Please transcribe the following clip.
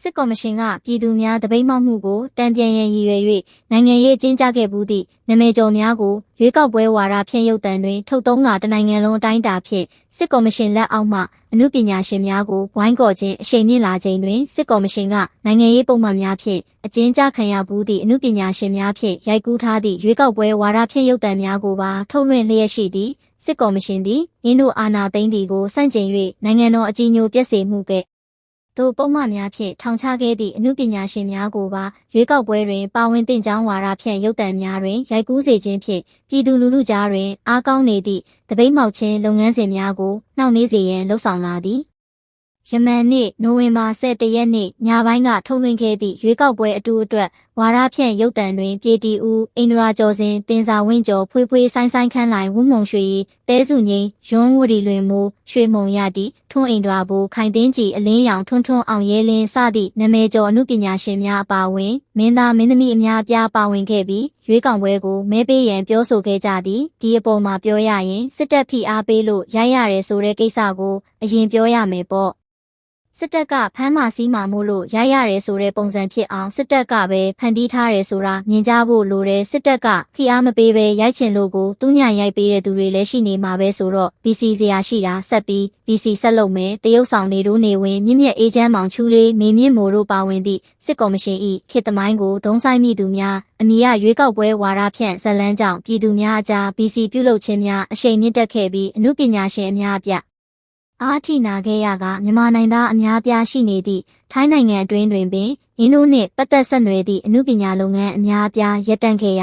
စစ်ကော်မရှင်ကပြည်သူများတပိတ်မှောက်မှုကိုတံပြန်ရန်ရည်ရွယ်၍နိုင်ငံရေးအကျဉ်းချခဲ့မှုသည့်နမဲကျော်များကိုရွေးကောက်ပွဲဝါဒဖြန့်ရုပ်တံတွင်ထုတ်သုံးကတနိုင်ငံလုံးအတိုင်းအတာဖြင့်စစ်ကော်မရှင်လက်အောက်မှအမှုပညာရှင်များကိုဝိုင်းကော်ခြင်းအရှိန်မြင့်လာခြင်းတွင်စစ်ကော်မရှင်ကနိုင်ငံရေးပုံမှန်များဖြင့်အကျဉ်းချခံရမှုသည့်အမှုပညာရှင်များဖြင့်ရိုက်ကူးထားသည့်ရွေးကောက်ပွဲဝါဒဖြန့်ရုပ်တံများကိုပါထုတ်လွှင့်လျက်ရှိသည့်စစ်ကော်မရှင်သည်ရင်းတို့အာဏာသိမ်းသည်ကိုစန့်ကျင်၍နိုင်ငံတော်အကြီးအကျယ်ပြည့်စုံမှုကဲ့ တို့ပုံမှန်များဖြင့်ထောင်ချခဲ့သည့်အမှုပညာရှင်များကိုပါရွေးကောက်ပွဲတွင်ပါဝင်တင်ကြောင်းဝါဒဖြန့်ရုပ်တံများတွင်ရိုက်ကူးစေခြင်းဖြင့်ပြည်သူလူထုကြားတွင်အားကောင်းနေသည့်တပိတ်မှောက်ခြင်းလုပ်ငန်းစဉ်များကိုနှောင့်နှေးစေရန်လှုံ့ဆော်လာသည်ယမန်နေ့နိုဝင်ဘာ17ရက်နေ့ညပိုင်းကထုတ်လွှင့်ခဲ့သည့်ရွေးကောက်ပွဲအတူအတွက်ဝါဒဖြန့်ရုပ်တံတွင်ပြည်တီဦးအိန္ဒရာကျော်စင်တင်စာဝင်းကျော်ဖွေးဖွေးဆိုင်ဆိုင်ခန်းလိုက်ဝုံမုံရွှေရီတဲစုငိမ့်ရွန်းဝရီလွင်မိုးရွှေမုံရတီ ထွန်းအိန္ဒရာဘူခိုင်တင်းကြည်အလင်းရောင်ထွန်းထွန်းအောင်ရဲလင်းစသည့်နာမည်ကျော်အမှုပညာရှင်များအပါအဝင်မင်းသားမင်းသမီးအများအပြားပါဝင်ခဲ့ပြီးရွေးကောက်ပွဲကိုမဲပေးရန်ပြောဆိုခဲ့ကြသည်ဒီအပေါ်မှာပြောရရင်စစ်တပ်ဖိအားပေးလို့ရိုက်ရတယ်ဆိုတဲ့ကိစ္စကိုအရင်ပြောရမယ်ပေါ့ စစ်တပ်ကဖမ်းမာစီးမာမို့လို့ရိုက်ရတယ်ဆိုတဲ့ပုံစံဖြစ်အောင်စစ်တပ်ကပဲဖန်တီးထားတယ်ဆိုတာမြင်ကြဖို့လိုတယ်စစ်တပ်ကဖိအားမပေးပဲရိုက်ချင်လို့ကိုသူညရိုက်ပေးတဲ့သူတွေလည်းရှိနေမှာပဲဆိုတော့ BC စရာရှိတာဆက်ပြီး BC ဆက်လုပ်မယ်တရုတ်ဆောင်နေတို့နေဝင်မြင့်မြတ်အေဂျင့်မောင်ချူလေးမေမြင့်မို့တို့ပါဝင်သည့်စစ်ကော်မရှင်၏ခေတ်သမိုင်းကိုဒုံဆိုင်မိသူများအမည်ရရွေးကောက်ပွဲဝါဒဖြန့်ဇက်လန်းကြောင့်ပြည်သူများအကြား BC ပြုလုပ်ခြင်းများအရှိန်မြင့်တက်ခဲ့ပြီးအမှုပညာရှင်အများအပြား အားထိနာခဲ့ရကမြန်မာနိုင်ငံသားအများအပြားရှိနေသည့်ထိုင်းနိုင်ငံအတွင်းတွင်ပင်အင်းတို့နှင့်ပတ်သက်ဆက်နွယ်သည့်အမှုပညာလုပ်ငန်းအများအပြားရပ်တန့်ခဲ့ရ